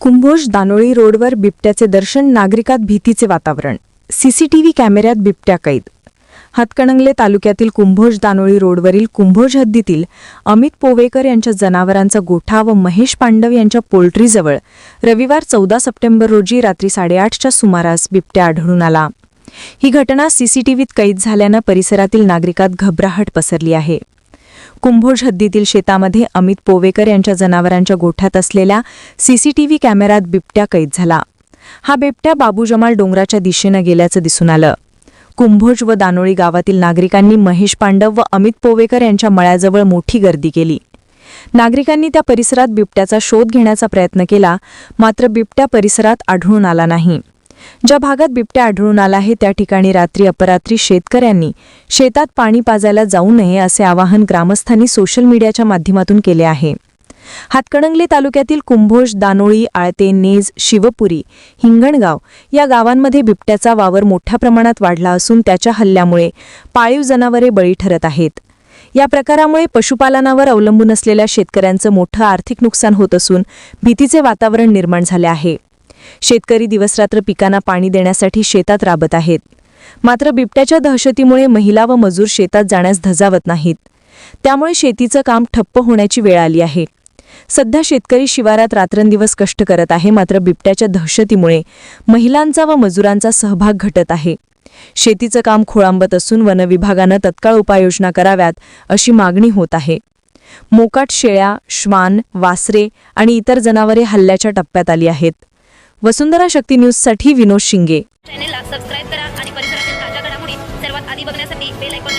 कुंभोज दानोळी रोडवर बिबट्याचे दर्शन नागरिकात भीतीचे वातावरण. सीसीटीव्ही कॅमेऱ्यात बिबट्या कैद. हातकणंगले तालुक्यातील कुंभोज दानोळी रोडवरील कुंभोज हद्दीतील अमित पोवेकर यांच्या जनावरांचा गोठा व महेश पांडव यांच्या पोल्ट्रीजवळ रविवार चौदा सप्टेंबर रोजी रात्री साडेआठच्या सुमारास बिबट्या आढळून आला. ही घटना सीसीटीव्हीत कैद झाल्यानं परिसरातील नागरिकात घबराहट पसरली आहे. कुंभोज हद्दीतील शेतामध्ये अमित पोवेकर यांच्या जनावरांच्या गोठ्यात असलेल्या सीसीटीव्ही कॅमेऱ्यात बिबट्या कैद झाला. हा बिबट्या बाबू जमाल डोंगराच्या दिशेनं गेल्याचं दिसून आलं. कुंभोज व दानोळी गावातील नागरिकांनी महेश पांडव व अमित पोवेकर यांच्या मळ्याजवळ मोठी गर्दी केली. नागरिकांनी त्या परिसरात बिबट्याचा शोध घेण्याचा प्रयत्न केला मात्र बिबट्या परिसरात आढळून आला नाही. ज्या भागात बिबट्या आढळून आला आहे त्या ठिकाणी रात्री अपरात्री शेतकऱ्यांनी शेतात पाणी पाजायला जाऊ नये असे आवाहन ग्रामस्थांनी सोशल मीडियाच्या माध्यमातून केले आहे. हातकणंगले तालुक्यातील कुंभोज दानोळी आळते नेज शिवपुरी हिंगणगाव या गावांमध्ये बिबट्याचा वावर मोठ्या प्रमाणात वाढला असून त्याच्या हल्ल्यामुळे पाळीव जनावरे बळी ठरत आहेत. या प्रकारामुळे पशुपालनावर अवलंबून असलेल्या शेतकऱ्यांचं मोठं आर्थिक नुकसान होत असून भीतीचे वातावरण निर्माण झाले आहे. शेतकरी दिवसरात्र पिकांना पाणी देण्यासाठी शेतात राबत आहेत. मात्र बिबट्याच्या दहशतीमुळे महिला व मजूर शेतात जाण्यास धजावत नाहीत. त्यामुळे शेतीचं काम ठप्प होण्याची वेळ आली आहे. सध्या शेतकरी शिवारात रात्रंदिवस कष्ट करत आहे मात्र बिबट्याच्या दहशतीमुळे महिलांचा व मजुरांचा सहभाग घटत आहे. शेतीचं काम खोळांबत असून वनविभागानं तत्काळ उपाययोजना कराव्यात अशी मागणी होत आहे. मोकाट शेळ्या श्वान वासरे आणि इतर जनावरे हल्ल्याच्या टप्प्यात आली आहेत. वसुंधरा शक्ती न्यूजसाठी विनोद शिंगे. चॅनेलला सबस्क्राईब करा आणि परिसरातील ताज्या घडामोडी सर्वात आधी बघण्यासाठी बेल आयकॉन